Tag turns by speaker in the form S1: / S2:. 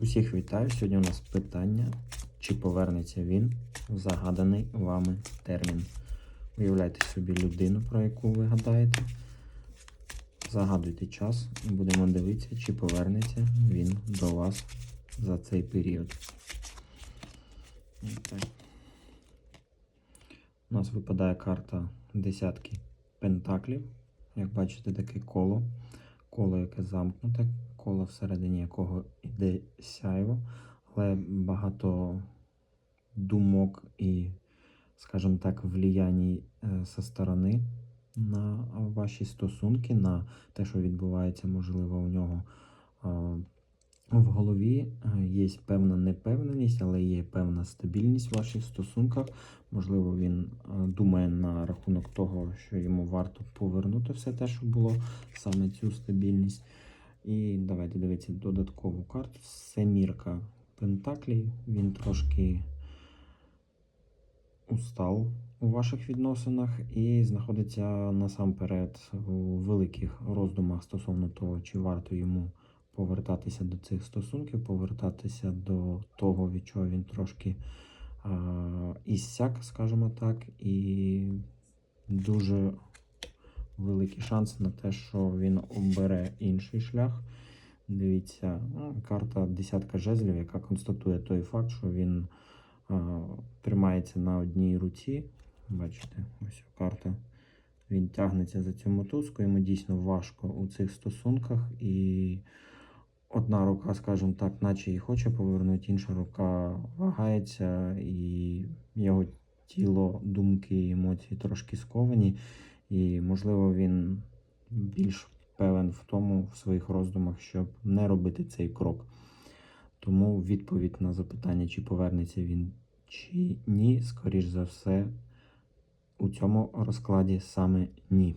S1: Усіх вітаю. Сьогодні у нас питання, чи повернеться він в загаданий вами термін. Уявляйте собі людину, про яку ви гадаєте. Загадуйте час і будемо дивитися, чи повернеться він до вас за цей період. У нас випадає карта десятки пентаклів. Як бачите, таке коло. Коло, яке замкнуте, коло всередині якого йде сяйво, але багато думок і, скажімо так, влиянь зі сторони на ваші стосунки, на те, що відбувається, можливо, у нього в голові. Е, Є певна непевненість, але є певна стабільність в ваших стосунках. Можливо, він е, думає на рахунок того, що йому варто повернути все те, що було, саме цю стабільність. І давайте дивитися додаткову карту. Семірка Пентаклів. Він трошки устал у ваших відносинах і знаходиться насамперед у великих роздумах стосовно того, чи варто йому повертатися до цих стосунків, повертатися до того, від чого він трошки а, іссяк, скажімо так, і дуже великий шанс на те, що він обере інший шлях. Дивіться, ну, карта десятка жезлів, яка констатує той факт, що він а, тримається на одній руці. Бачите, ось карта. Він тягнеться за цю мотузку, йому дійсно важко у цих стосунках. І одна рука, скажімо так, наче і хоче повернути, інша рука вагається, і його тіло, думки, емоції трошки сковані. І, можливо, він більш певен в тому, в своїх роздумах, щоб не робити цей крок. Тому відповідь на запитання, чи повернеться він чи ні, скоріш за все, у цьому розкладі саме ні.